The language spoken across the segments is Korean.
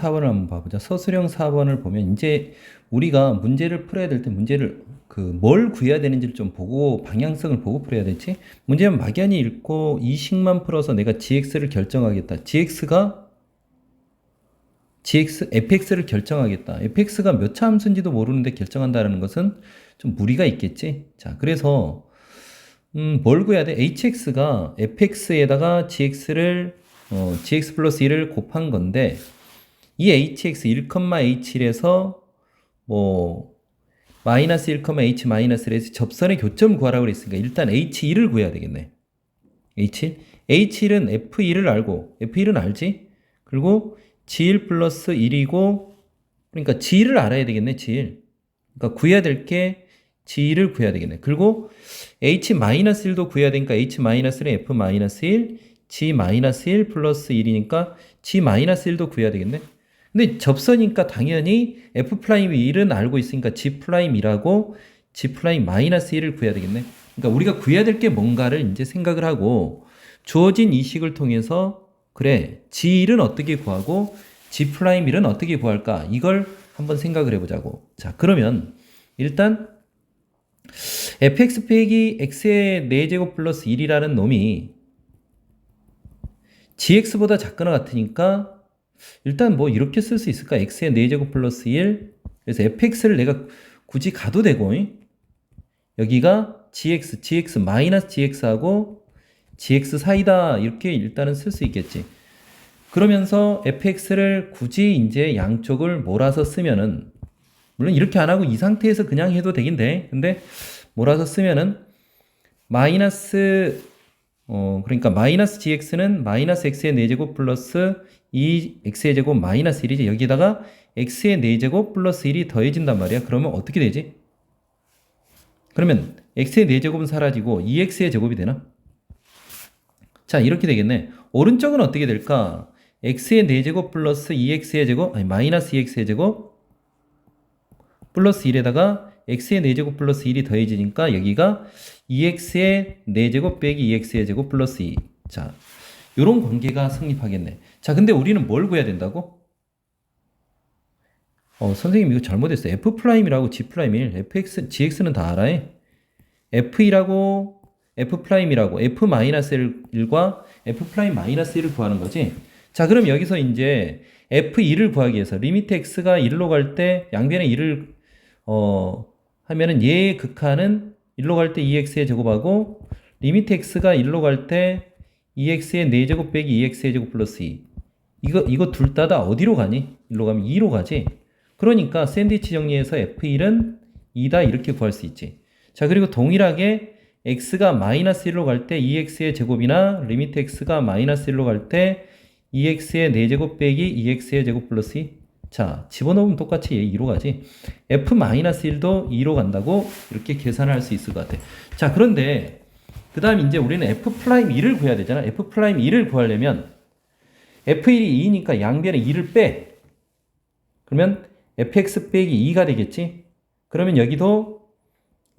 4번을 한번 봐보자. 서술형 4번을 보면 이제 우리가 문제를 풀어야 될 때 문제를 그 뭘 구해야 되는지를 좀 보고 방향성을 보고 풀어야 되지. 문제는 막연히 읽고 이 식만 풀어서 내가 gx를 결정하겠다. gx가 gx fx를 결정하겠다. fx가 몇 차 함수인지도 모르는데 결정한다는 것은 좀 무리가 있겠지. 자, 그래서 음, 뭘 구해야 돼? hx가 fx에다가 gx를 어, gx 플러스 1을 곱한 건데 이 hx 1,h1에서 뭐 마이너스 1,h 마이너스 1에서 접선의 교점 구하라고 그랬으니까 일단 h1을 구해야 되겠네. h1? h1은 f1을 알고 f1은 알지? 그리고 g1 플러스 1이고 그러니까 g1을 알아야 되겠네. g1. 그러니까 구해야 될 게 g1을 구해야 되겠네. 그리고 h-1도 구해야 되니까 h-1은 f-1 g-1 플러스 1이니까 g-1도 구해야 되겠네. 근데 접선이니까 당연히 f'1은 알고 있으니까 g'1이라고 g'-1을 구해야 되겠네. 그러니까 우리가 구해야 될 게 뭔가를 이제 생각을 하고 주어진 이 식을 통해서 그래 g1은 어떻게 구하고 g'1은 어떻게 구할까 이걸 한번 생각을 해보자고. 자 그러면 일단 fx 빼기 x의 4제곱 플러스 1이라는 놈이 gx보다 작거나 같으니까 일단 뭐 이렇게 쓸 수 있을까? x의 4제곱 플러스 1 그래서 fx를 내가 굳이 가도 되고 여기가 gx, gx 마이너스 gx하고 gx 사이다 이렇게 일단은 쓸 수 있겠지. 그러면서 fx를 굳이 이제 양쪽을 몰아서 쓰면은 물론 이렇게 안 하고 이 상태에서 그냥 해도 되긴 돼. 근데 몰아서 쓰면은 마이너스 어 그러니까 마이너스 gx는 마이너스 x의 4제곱 플러스 2 x의 제곱 마이너스 1이지. 여기다가 x의 4제곱 플러스 1이 더해진단 말이야. 그러면 어떻게 되지? 그러면 x의 4제곱은 사라지고 2x의 제곱이 되나? 자, 이렇게 되겠네. 오른쪽은 어떻게 될까? x의 4제곱 플러스 2x의 제곱, 아니 마이너스 2x의 제곱 플러스 1에다가 x의 4제곱 플러스 1이 더해지니까 여기가 2x의 4제곱 빼기 2x의 제곱 플러스 2. 자, 요런 관계가 성립하겠네. 자, 근데 우리는 뭘 구해야 된다고? 어, 선생님 이거 잘못했어요. f 프라임이라고 g 프라임1, fx, gx는 다 알아. f1하고 f 프라임이라고 f 마이너스 1과 f 프라임 마이너스 1을 구하는 거지. 자, 그럼 여기서 이제 f2를 구하기 위해서 리미트 x가 1로 갈 때 양변에 1을 어 하면은 얘의 극한은 1로 갈 때 2x의 제곱하고 리미트 x가 1로 갈 때 2x의 4제곱 빼기 2x의 제곱 플러스 2. 이거 이거 둘 다 다 어디로 가니? 1로 가면 2로 가지. 그러니까 샌드위치 정리해서 f1은 2다 이렇게 구할 수 있지. 자, 그리고 동일하게 x가 마이너스 1로 갈 때 2x의 제곱이나 리미트 x가 마이너스 1로 갈 때 2x의 4제곱 빼기 2x의 제곱 플러스 2. 자, 집어넣으면 똑같이 얘 2로 가지. f-1도 2로 간다고 이렇게 계산할 수 있을 것 같아. 자, 그런데 그 다음 이제 우리는 f'2를 구해야 되잖아. f'2를 구하려면 f1이 2니까 양변에 2를 빼. 그러면 fx 빼기 2가 되겠지. 그러면 여기도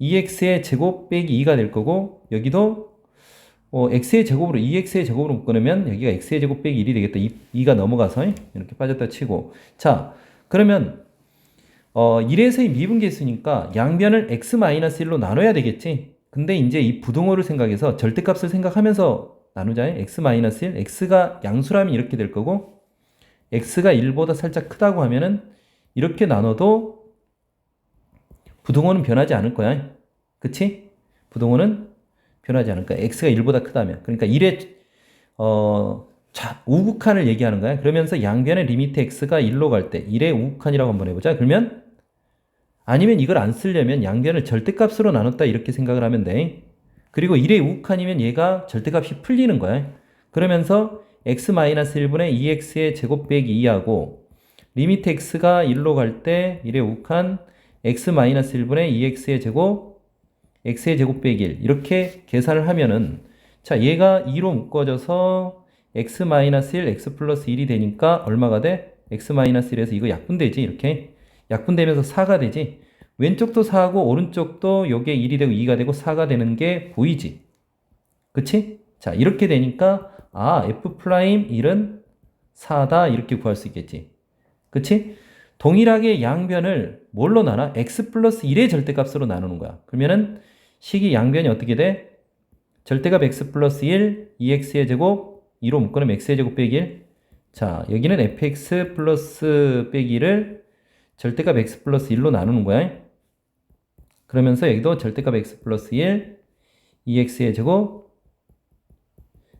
2x의 제곱 빼기 2가 될 거고 여기도 어, x의 제곱으로 2x의 제곱으로 묶어내면 여기가 x의 제곱 빼기 1이 되겠다. 2, 가 넘어가서 이렇게 빠졌다 치고 자 그러면 어, 1에서의 미분계수니까 양변을 x-1로 나눠야 되겠지. 근데 이제 이 부동호를 생각해서 절대값을 생각하면서 나누자요. x-1, x가 양수라면 이렇게 될 거고 x가 1보다 살짝 크다고 하면은 이렇게 나눠도 부동호는 변하지 않을 거야. 그치? 부동호는 변하지 않을 거야. x가 1보다 크다면. 그러니까 1의 어, 자, 우극한을 얘기하는 거야. 그러면서 양변의 리미트 x가 1로 갈 때 1의 우극한이라고 한번 해 보자. 그러면 아니면 이걸 안 쓰려면 양변을 절대값으로 나눴다 이렇게 생각을 하면 돼. 그리고 1의 우극한이면 얘가 절대값이 풀리는 거야. 그러면서 x-1분의 2x의 제곱 빼기 2하고 리미트 x가 1로 갈 때 1의 우극한 x-1분의 2x의 제곱 x의 제곱 빼기 1 이렇게 계산을 하면은 자 얘가 2로 묶어져서 x-1 x 플러스 1이 되니까 얼마가 돼? x-1에서 이거 약분되지 이렇게 약분되면서 4가 되지 왼쪽도 4고 오른쪽도 요게 1이 되고 2가 되고 4가 되는 게 보이지 그치? 자 이렇게 되니까 아 f 프라임 1은 4다 이렇게 구할 수 있겠지 그치? 동일하게 양변을 뭘로 나눠? x 플러스 1의 절대값으로 나누는 거야. 그러면은 식이 양변이 어떻게 돼? 절대값 x 플러스 1, 2x의 제곱, 2로 묶어놓으면 x의 제곱 빼기 1. 자, 여기는 fx 플러스 빼기 1을 절대값 x 플러스 1로 나누는 거야. 그러면서 여기도 절대값 x 플러스 1, 2x의 제곱.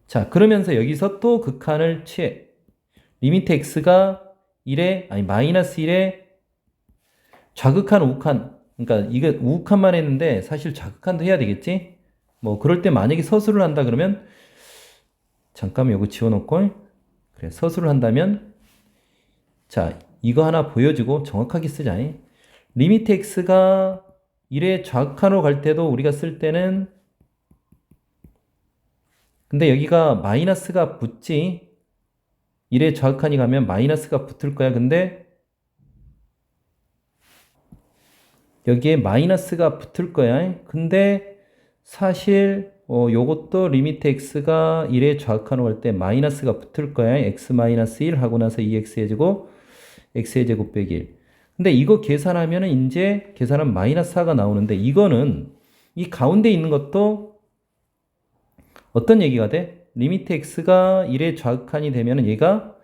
자, 그러면서 여기서 또 극한을 취해. 리미트 x가 1에, 아니, 마이너스 1에 좌극한, 우극한. 그러니까 이게 우극한만 했는데 사실 좌극한도 해야 되겠지? 뭐, 그럴 때 만약에 서술을 한다 그러면 잠깐만 요거 지워놓고 그래, 서술을 한다면 자, 이거 하나 보여주고 정확하게 쓰자. 리미트 x가 1의 좌극한으로 갈 때도 우리가 쓸 때는 근데 여기가 마이너스가 붙지 1의 좌극한이 가면 마이너스가 붙을 거야. 근데 여기에 마이너스가 붙을 거야. 근데 사실 어, 요것도 리미트 x가 1의 좌극한으로 갈때 마이너스가 붙을 거야. x 마이너스 1 하고 나서 2x의 제곱 x의 제곱 빼기 1. 근데 이거 계산하면 은 이제 계산하면 마이너스 4가 나오는데 이거는 이 가운데 있는 것도 어떤 얘기가 돼? 리미트 x가 1의 좌극한이 되면은 얘가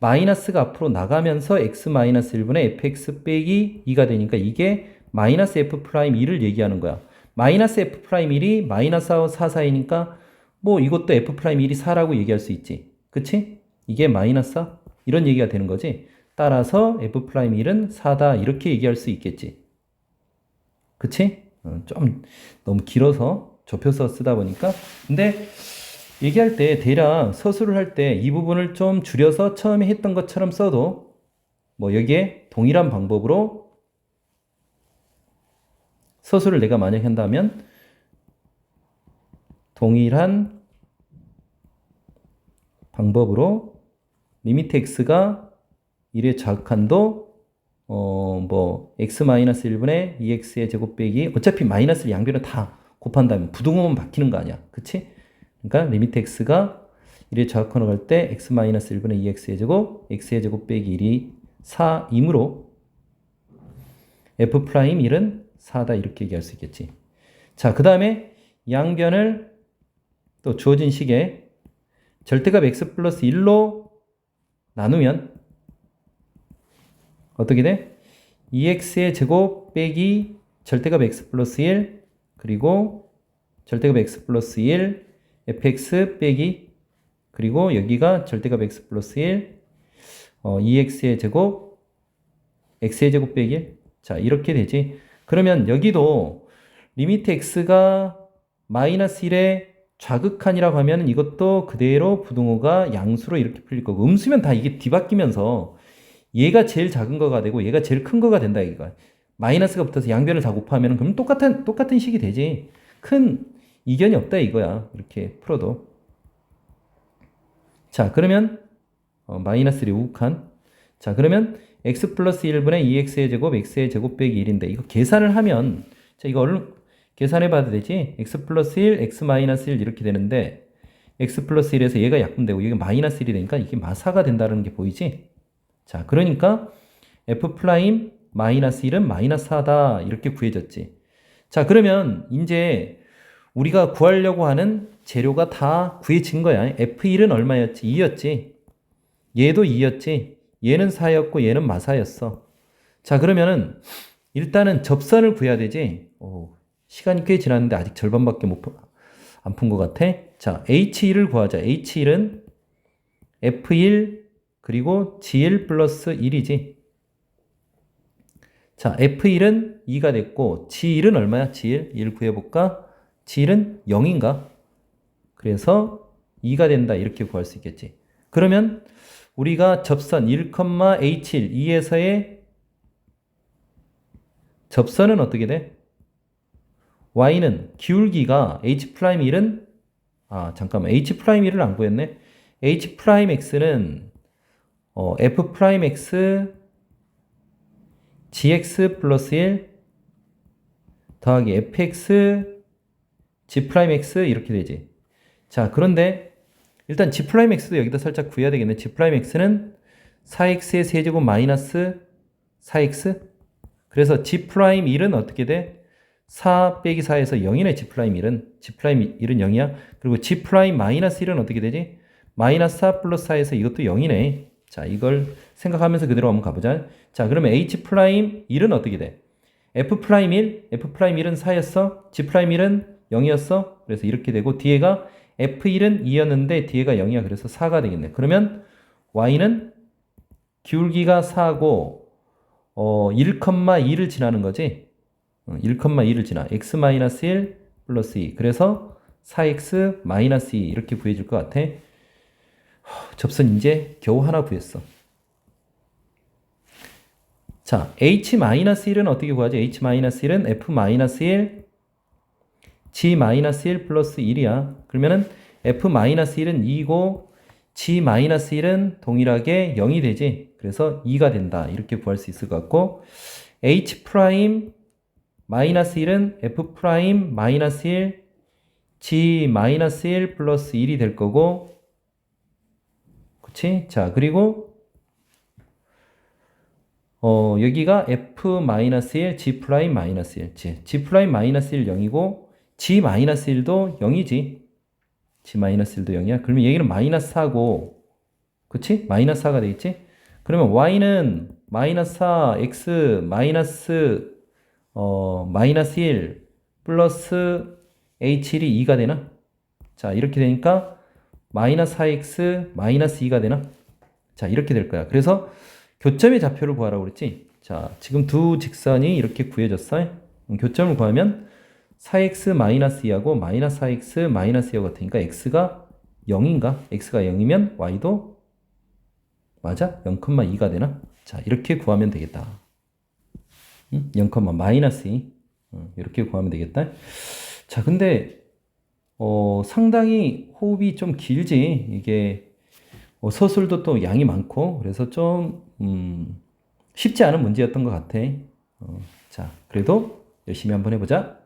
마이너스가 앞으로 나가면서 x 마이너스 1분의 fx 빼기 2가 되니까 이게 마이너스 f 프라임 1을 얘기하는 거야. 마이너스 f 프라임 1이 마이너스 4 사이니까 뭐 이것도 f 프라임 1이 4라고 얘기할 수 있지. 그치? 이게 마이너스 4? 이런 얘기가 되는 거지. 따라서 f 프라임 1은 4다 이렇게 얘기할 수 있겠지. 그치? 어, 좀 너무 길어서 좁혀서 쓰다 보니까 근데 얘기할 때 대략 서술을 할 때 이 부분을 좀 줄여서 처음에 했던 것처럼 써도 뭐 여기에 동일한 방법으로 서술을 내가 만약 한다면 동일한 방법으로 리미트 x가 1의 좌극한도 어 뭐 x 마이너스 1분의 2x의 제곱 빼기 어차피 마이너스를 양변을 다 곱한다면 부등호만 바뀌는 거 아니야 그치? 그러니까 리미트 x가 1의 좌극한으로 갈 때 x 마이너스 1분의 2x의 제곱 x의 제곱 빼기 1이 4이므로 f 프라임 1은 4다 이렇게 얘기할 수 있겠지. 자, 그 다음에 양변을 또 주어진 식에 절대값 x 플러스 1로 나누면 어떻게 돼? 2x의 제곱 빼기 절대값 x 플러스 1 그리고 절대값 x 플러스 1 fx 빼기 그리고 여기가 절대값 x 플러스 1 어, 2x의 제곱 x의 제곱 빼기 1 자, 이렇게 되지. 그러면 여기도 리미트 x가 마이너스 1의 좌극한이라고 하면 이것도 그대로 부등호가 양수로 이렇게 풀릴 거고 음수면 다 이게 뒤바뀌면서 얘가 제일 작은 거가 되고 얘가 제일 큰 거가 된다 이거 마이너스가 붙어서 양변을 다 곱하면 그럼 똑같은 똑같은 식이 되지. 큰 이견이 없다 이거야. 이렇게 풀어도. 자 그러면 어, 마이너스 1이 우극한 자 그러면 x 플러스 1분의 2x의 제곱 x의 제곱 빼기 1인데 이거 계산을 하면 자 이거 얼른 계산해 봐도 되지? x 플러스 1 x 마이너스 1 이렇게 되는데 x 플러스 1에서 얘가 약분되고 이게 마이너스 1이 되니까 이게 마사가 된다는 게 보이지? 자 그러니까 f 프라임 마이너스 1은 마이너스 4다 이렇게 구해졌지. 자 그러면 이제 우리가 구하려고 하는 재료가 다 구해진 거야. f1은 얼마였지? 2였지? 얘도 2였지 얘는 4였고 얘는 마사였어. 자, 그러면은 일단은 접선을 구해야 되지. 오, 시간이 꽤 지났는데 아직 절반밖에 못 안 푼 것 같아. 자, H1을 구하자. H1은 F1 그리고 G1 플러스 1이지. 자, F1은 2가 됐고 G1은 얼마야? G1 1 구해볼까? G1은 0인가? 그래서 2가 된다 이렇게 구할 수 있겠지. 그러면 우리가 접선 1,H1, 2에서의 접선은 어떻게 돼? y는 기울기가 h'1은 아 잠깐만 h'1을 안 구했네. h'x는 어, f'x gx 플러스 1 더하기 fx g'x 이렇게 되지. 자 그런데 일단 G'X도 여기다 살짝 구해야 되겠네. G'X는 4x의 세제곱 마이너스 4x 그래서 g 프라임 1은 어떻게 돼? 4 빼기 4에서 0이네 g 프라임 1은 g 프라임 1은 0이야 그리고 g 프라임 마이너스 1은 어떻게 되지? 마이너스 4 플러스 4에서 이것도 0이네 자 이걸 생각하면서 그대로 한번 가보자 자 그러면 h 프라임 1은 어떻게 돼? f 프라임 1 f 프라임 1은 4였어 g 프라임 1은 0이었어 그래서 이렇게 되고 뒤에가 f1은 2였는데 뒤에가 0이야 그래서 4가 되겠네 그러면 y는 기울기가 4고 어 1,2를 지나는 거지. 어, 1,2를 지나 x-1 플러스 2. 그래서 4x 마이너스 2 이렇게 구해줄 것 같아. 허, 접선 이제 겨우 하나 구했어. 자, h-1은 어떻게 구하지? h-1은 f-1 g-1 플러스 1이야. 그러면은 f-1은 2고 g-1은 동일하게 0이 되지. 그래서 2가 된다. 이렇게 구할 수 있을 것 같고 h 프라임 마이너스 1은 f 프라임 마이너스 1 g 마이너스 1 플러스 1이 될 거고 그치? 자, 그리고 어, 여기가 f 마이너스 1 g 프라임 마이너스 1 g, 프라임 마이너스 1 0이고 g 마이너스 1도 0이지. g 마이너스 1도 0이야. 그러면 여기는 마이너스 4고 그치? 마이너스 4가 되겠지? 그러면 y는 마이너스 4, x 마이너스 어 마이너스 1 플러스 h1이 2가 되나? 자 이렇게 되니까 마이너스 4x 마이너스 2가 되나? 자 이렇게 될 거야. 그래서 교점의 좌표를 구하라고 그랬지? 자 지금 두 직선이 이렇게 구해졌어. 음, 교점을 구하면 4x 마이너스 2하고 마이너스 4x 마이너스 2가 같으니까 x가 0인가? x가 0이면 y도 맞아? 0,2가 되나? 자, 이렇게 구하면 되겠다. 응? 0, 마이너스 2. 응, 이렇게 구하면 되겠다. 자, 근데, 어, 상당히 호흡이 좀 길지. 이게, 어, 서술도 또 양이 많고, 그래서 좀, 음, 쉽지 않은 문제였던 것 같아. 어, 자, 그래도 열심히 한번 해보자.